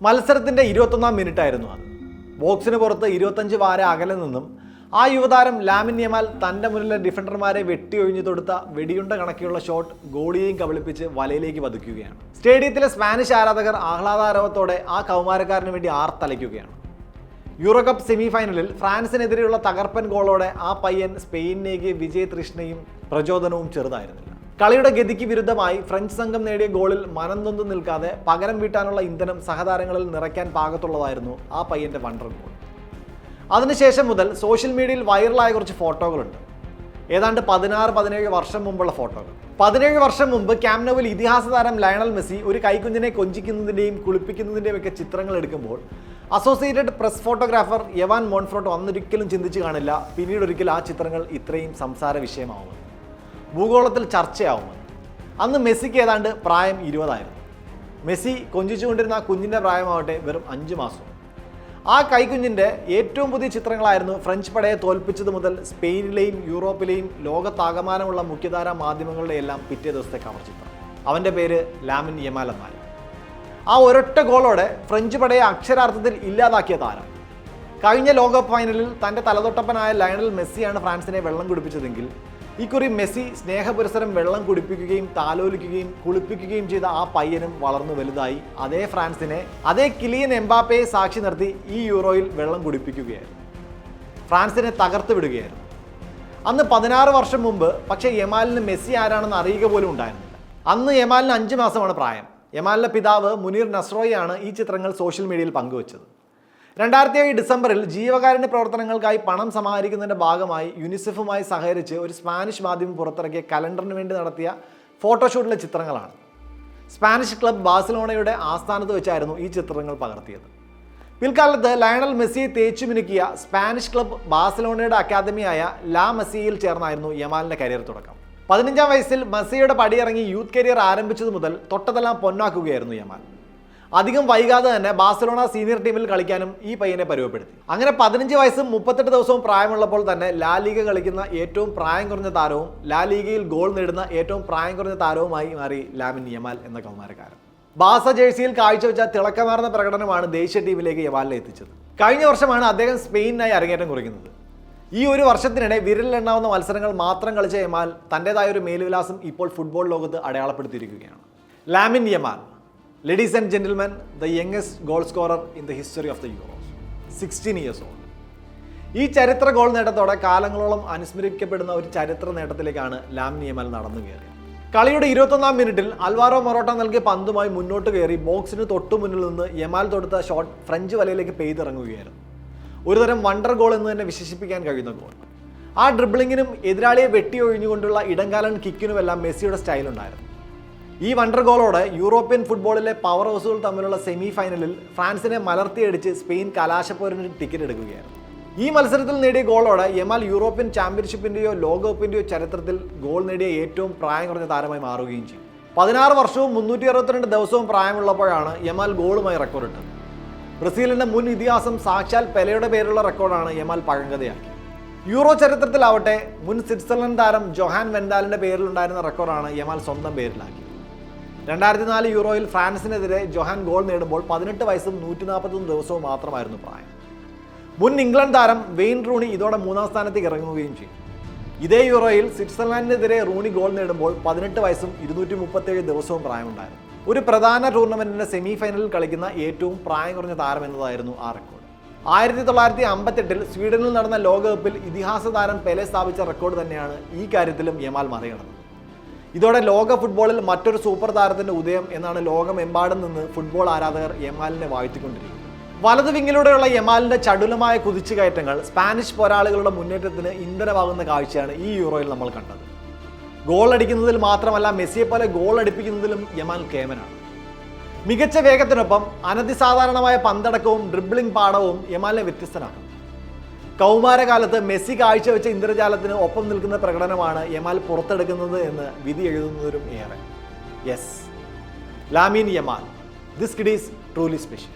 മത്സരത്തിന്റെ ഇരുപത്തൊന്നാം മിനിറ്റായിരുന്നു അത്. ബോക്സിന് പുറത്ത് ഇരുപത്തഞ്ച് വാര അകലെ നിന്നും ആ യുവതാരം ലാമിൻ യമാൽ തന്റെ മുന്നിലെ ഡിഫൻഡർമാരെ വെട്ടിയൊഴിഞ്ഞു തൊടുത്ത വെടിയുണ്ട കണക്കിയുള്ള ഷോട്ട് ഗോളിയെയും കബളിപ്പിച്ച് വലയിലേക്ക് വധിക്കുകയാണ് സ്റ്റേഡിയത്തിലെ സ്പാനിഷ് ആരാധകർ ആഹ്ലാദാരവത്തോടെ ആ കൗമാരക്കാരന് വേണ്ടി ആർത്തലയ്ക്കുകയാണ്. യൂറോകപ്പ് സെമി ഫൈനലിൽ ഫ്രാൻസിനെതിരെയുള്ള തകർപ്പൻ ഗോളോടെ ആ പയ്യൻ സ്പെയിനിലേക്ക് വിജയ് തൃഷ്ണയും പ്രചോദനവും ചെറുതായിരുന്നില്ല കളിയുടെ ഗതിക്ക് വിരുദ്ധമായി ഫ്രഞ്ച് സംഘം നേടിയ ഗോളിൽ മനം നൊന്തു നിൽക്കാതെ പകരം വീട്ടാനുള്ള ഇന്ധനം സഹതാരങ്ങളിൽ നിറയ്ക്കാൻ പാകത്തുള്ളതായിരുന്നു ആ പയ്യന്റെ വണ്ടർ ഗോൾ. അതിനുശേഷം മുതൽ സോഷ്യൽ മീഡിയയിൽ വൈറലായ കുറച്ച് ഫോട്ടോകളുണ്ട്. ഏതാണ്ട് പതിനാറ് പതിനേഴ് വർഷം മുമ്പുള്ള ഫോട്ടോകൾ. പതിനേഴ് വർഷം മുമ്പ് ക്യാമ്നോവിൽ ഇതിഹാസ താരം ലയണൽ മെസ്സി ഒരു കൈക്കുഞ്ഞിനെ കൊഞ്ചിക്കുന്നതിന്റെയും കുളിപ്പിക്കുന്നതിന്റെയും ഒക്കെ ചിത്രങ്ങൾ എടുക്കുമ്പോൾ Associated Press photographer Joan Monfort അന്നൊരിക്കലും ചിന്തിച്ചു കാണില്ല. പിന്നീട് ഒരിക്കൽ ആ ചിത്രങ്ങൾ ഇത്രയും സംസാര വിഷയമാവുമെന്ന് ഭൂഗോളത്തിൽ ചർച്ചയാവുമെന്ന് അന്ന് മെസ്സിക്ക് ഏതാണ്ട് പ്രായം ഇരുപതായിരുന്നു. മെസ്സി കൊഞ്ചിച്ചുകൊണ്ടിരുന്ന ആ കുഞ്ഞിന്റെ പ്രായമാവട്ടെ വെറും അഞ്ച് മാസം. ആ കൈക്കുഞ്ഞിന്റെ ഏറ്റവും പുതിയ ചിത്രങ്ങളായിരുന്നു ഫ്രഞ്ച് പടയെ തോൽപ്പിച്ചത് മുതൽ സ്പെയിനിലെയും യൂറോപ്പിലെയും ലോകത്താകമാനമുള്ള മുഖ്യധാരാ മാധ്യമങ്ങളുടെ എല്ലാം പിറ്റേ ദിവസത്തെ കവർ ചിത്രം. അവന്റെ പേര് ലാമിൻ യമാൽ എന്നാൽ ആ ഒരൊറ്റ ഗോളോടെ ഫ്രഞ്ച് പടയെ അക്ഷരാർത്ഥത്തിൽ ഇല്ലാതാക്കിയ താരം. കഴിഞ്ഞ ലോകകപ്പ് ഫൈനലിൽ തന്റെ തലതൊട്ടപ്പനായ ലയണൽ മെസ്സിയാണ് ഫ്രാൻസിനെ വെള്ളം കുടിപ്പിച്ചതെങ്കിൽ ഇക്കുറി മെസ്സി സ്നേഹപുരസരം വെള്ളം കുടിപ്പിക്കുകയും താലോലിക്കുകയും കുളിപ്പിക്കുകയും ചെയ്ത ആ പയ്യനും വളർന്നു വലുതായി. അതേ ഫ്രാൻസിനെ അതേ കിലിയൻ എംബാപ്പയെ സാക്ഷി നിർത്തി ഈ യൂറോയിൽ വെള്ളം കുടിപ്പിക്കുകയായിരുന്നു. ഫ്രാൻസിനെ തകർത്ത് വിടുകയായിരുന്നു. അന്ന് പതിനാറ് വർഷം മുമ്പ് പക്ഷേ യമാലിന് മെസ്സി ആരാണെന്ന് അറിയുക പോലും ഉണ്ടായിരുന്നില്ല. അന്ന് യമാലിന് അഞ്ച് മാസമാണ് പ്രായം. യമാലിന്റെ പിതാവ് മുനീർ നസ്രോയാണ് ഈ ചിത്രങ്ങൾ സോഷ്യൽ മീഡിയയിൽ പങ്കുവച്ചത്. രണ്ടായിരത്തി ഏഴ് ഡിസംബറിൽ ജീവകാരുണ്യ പ്രവർത്തനങ്ങൾക്കായി പണം സമാഹരിക്കുന്നതിന്റെ ഭാഗമായി യുനിസെഫുമായി സഹകരിച്ച് ഒരു സ്പാനിഷ് മാധ്യമം പുറത്തിറക്കിയ കലണ്ടറിന് വേണ്ടി നടത്തിയ ഫോട്ടോഷൂട്ടിലെ ചിത്രങ്ങളാണ്. സ്പാനിഷ് ക്ലബ് ബാഴ്സലോണയുടെ ആസ്ഥാനത്ത് വെച്ചായിരുന്നു ഈ ചിത്രങ്ങൾ പകർത്തിയത്. പിൽക്കാലത്ത് ലയണൽ മെസ്സിയെ തേച്ചു മിനുക്കിയ സ്പാനിഷ് ക്ലബ് ബാഴ്സലോണയുടെ അക്കാദമിയായ ലാ മെസ്സിയിൽ ചേർന്നായിരുന്നു യമാലിന്റെ കരിയർ തുടക്കം. പതിനഞ്ചാം വയസ്സിൽ മെസ്സിയുടെ പടിയിറങ്ങി യൂത്ത് കരിയർ ആരംഭിച്ചതു മുതൽ തൊട്ടതെല്ലാം പൊന്നാക്കുകയായിരുന്നു യമാൽ. അധികം വൈകാതെ തന്നെ ബാഴ്സലോണ സീനിയർ ടീമിൽ കളിക്കാനും ഈ പയ്യനെ പരുവപ്പെടുത്തി അങ്ങനെ പതിനഞ്ച് വയസ്സും മുപ്പത്തെട്ട് ദിവസവും പ്രായമുള്ളപ്പോൾ തന്നെ ലാ ലീഗ കളിക്കുന്ന ഏറ്റവും പ്രായം കുറഞ്ഞ താരവും ലാ ലീഗയിൽ ഗോൾ നേടുന്ന ഏറ്റവും പ്രായം കുറഞ്ഞ താരവുമായി മാറി ലാമിൻ യമാൽ എന്ന കൗമാരക്കാരൻ. ബാസ ജേഴ്സിയിൽ കാഴ്ചവെച്ച തിളക്കമാർന്ന പ്രകടനമാണ് ദേശീയ ടീമിലേക്ക് യമാലിനെ എത്തിച്ചത്. കഴിഞ്ഞ വർഷമാണ് അദ്ദേഹം സ്പെയിനിനായി അരങ്ങേറ്റം കുറിക്കുന്നത്. ഈ ഒരു വർഷത്തിനിടെ വിരലിലെണ്ണാവുന്ന മത്സരങ്ങൾ മാത്രം കളിച്ച യമാൽ തന്റെതായ ഒരു മേൽവിലാസം ഇപ്പോൾ ഫുട്ബോൾ ലോകത്ത് അടയാളപ്പെടുത്തിയിരിക്കുകയാണ്. Lamine Yamal ladies and gentlemen the youngest goal scorer in the history of the Euros sixteen years old ഈ ചരിത്ര ഗോൾ നേട്ടത്തോടെ കാലങ്ങളോളം അനുസ്മരിക്കപ്പെടുന്ന ഒരു ചരിത്ര നേട്ടത്തിലേക്കാണ് ലാം നിയമൽ നടന്നു കയറിയത്. കളിയുടെ ഇരുപത്തൊന്നാം മിനിറ്റിൽ അൽവാറോ മൊറോട്ട നൽകിയ പന്തുമായി മുന്നോട്ട് കയറി ബോക്സിന് തൊട്ടു മുന്നിൽ നിന്ന് യമാൽ തൊടുത്ത ഷോട്ട് ഫ്രഞ്ച് വലയിലേക്ക് പെയ്തിറങ്ങുകയായിരുന്നു. ഒരുതരം വണ്ടർ ഗോൾ എന്ന് തന്നെ വിശേഷിപ്പിക്കാൻ കഴിയുന്ന ഗോൾ ആ ഡ്രിബ്ലിങ്ങിനും എതിരാളിയെ വെട്ടിയൊഴിഞ്ഞുകൊണ്ടുള്ള ഇടങ്കാലൻ കിക്കിനുമെല്ലാം മെസ്സിയുടെ സ്റ്റൈലുണ്ടായിരുന്നു ഈ വണ്ടർ ഗോളോടെ യൂറോപ്യൻ ഫുട്ബോളിലെ പവർ ഹൗസുകൾ തമ്മിലുള്ള സെമി ഫൈനലിൽ ഫ്രാൻസിനെ മലർത്തിയടിച്ച് സ്പെയിൻ കലാശപ്പോരിന് ടിക്കറ്റ് എടുക്കുകയായിരുന്നു ഈ മത്സരത്തിൽ നേടിയ ഗോളോടെ യമാൽ യൂറോപ്യൻ ചാമ്പ്യൻഷിപ്പിന്റെയോ ലോകകപ്പിന്റെയോ ചരിത്രത്തിൽ ഗോൾ നേടിയ ഏറ്റവും പ്രായം കുറഞ്ഞ താരമായി മാറുകയും ചെയ്യും. പതിനാറ് വർഷവും മുന്നൂറ്റി അറുപത്തിരണ്ട് ദിവസവും പ്രായമുള്ളപ്പോഴാണ് യമാൽ ഗോളുമായി റെക്കോർഡിട്ടത് ബ്രസീലിന്റെ മുൻ ഇതിഹാസം സാക്ഷാൽ പെലയുടെ പേരുള്ള റെക്കോർഡാണ് യമാൽ പഴങ്കഥയാക്കി യൂറോ ചരിത്രത്തിലാവട്ടെ മുൻ സ്വിറ്റ്സർലൻഡ് താരം ജൊഹാൻ വെൻഡാലിന്റെ പേരിലുണ്ടായിരുന്ന റെക്കോർഡാണ് യമാൽ സ്വന്തം പേരിലാക്കി രണ്ടായിരത്തി നാല് യൂറോയിൽ ഫ്രാൻസിനെതിരെ ജൊഹാൻ ഗോൾ നേടുമ്പോൾ പതിനെട്ട് വയസ്സും നൂറ്റി നാൽപ്പത്തൊന്ന് ദിവസവും മാത്രമായിരുന്നു പ്രായം. മുൻ ഇംഗ്ലണ്ട് താരം വെയിൻ റൂണി ഇതോടെ മൂന്നാം സ്ഥാനത്തേക്ക് ഇറങ്ങുകയും ചെയ്തു. ഇതേ യൂറോയിൽ സ്വിറ്റ്സർലാൻഡിനെതിരെ റൂണി ഗോൾ നേടുമ്പോൾ പതിനെട്ട് വയസ്സും ഇരുന്നൂറ്റി മുപ്പത്തേഴ് ദിവസവും പ്രായമുണ്ടായിരുന്നു. ഒരു പ്രധാന ടൂർണമെന്റിന്റെ സെമി ഫൈനലിൽ കളിക്കുന്ന ഏറ്റവും പ്രായം കുറഞ്ഞ താരം എന്നതായിരുന്നു ആ റെക്കോർഡ് ആയിരത്തി തൊള്ളായിരത്തി അമ്പത്തെട്ടിൽ സ്വീഡനിൽ നടന്ന ലോകകപ്പിൽ ഇതിഹാസ താരം പെലെ സ്ഥാപിച്ച റെക്കോർഡ് തന്നെയാണ് ഈ കാര്യത്തിലും യമാൽ മറികടന്നത്. ഇതോടെ ലോക ഫുട്ബോളിൽ മറ്റൊരു സൂപ്പർ താരത്തിന്റെ ഉദയം എന്നാണ് ലോകമെമ്പാടും നിന്ന് ഫുട്ബോൾ ആരാധകർ യമാലിനെ വാഴ്ത്തിക്കൊണ്ടിരിക്കുന്നത്. വലത് വിങ്ങിലൂടെയുള്ള യമാലിന്റെ ചടുലമായ കുതിച്ചു കയറ്റങ്ങൾ സ്പാനിഷ് പോരാളികളുടെ മുന്നേറ്റത്തിന് ഇന്ധനമാകുന്ന കാഴ്ചയാണ് ഈ യൂറോയിൽ നമ്മൾ കണ്ടത്. ഗോൾ അടിക്കുന്നതിൽ മാത്രമല്ല മെസ്സിയെ പോലെ ഗോൾ അടിപ്പിക്കുന്നതിലും യമാൽ കേമനാണ്. മികച്ച വേഗത്തിനൊപ്പം അനധിസാധാരണമായ പന്തടക്കവും ഡ്രിബ്ലിംഗ് പാടവും യമാലിനെ വ്യത്യസ്തനാക്കും കൗമാരകാലത്ത് മെസ്സി കാഴ്ചവെച്ച ഇന്ദ്രജാലത്തിന് ഒപ്പം നിൽക്കുന്ന പ്രകടനമാണ് യമാൽ പുറത്തെടുക്കുന്നത് എന്ന് വിധി എഴുതുന്നതിലും ഏറെ. Yes Lamine Yamal. This kid is truly special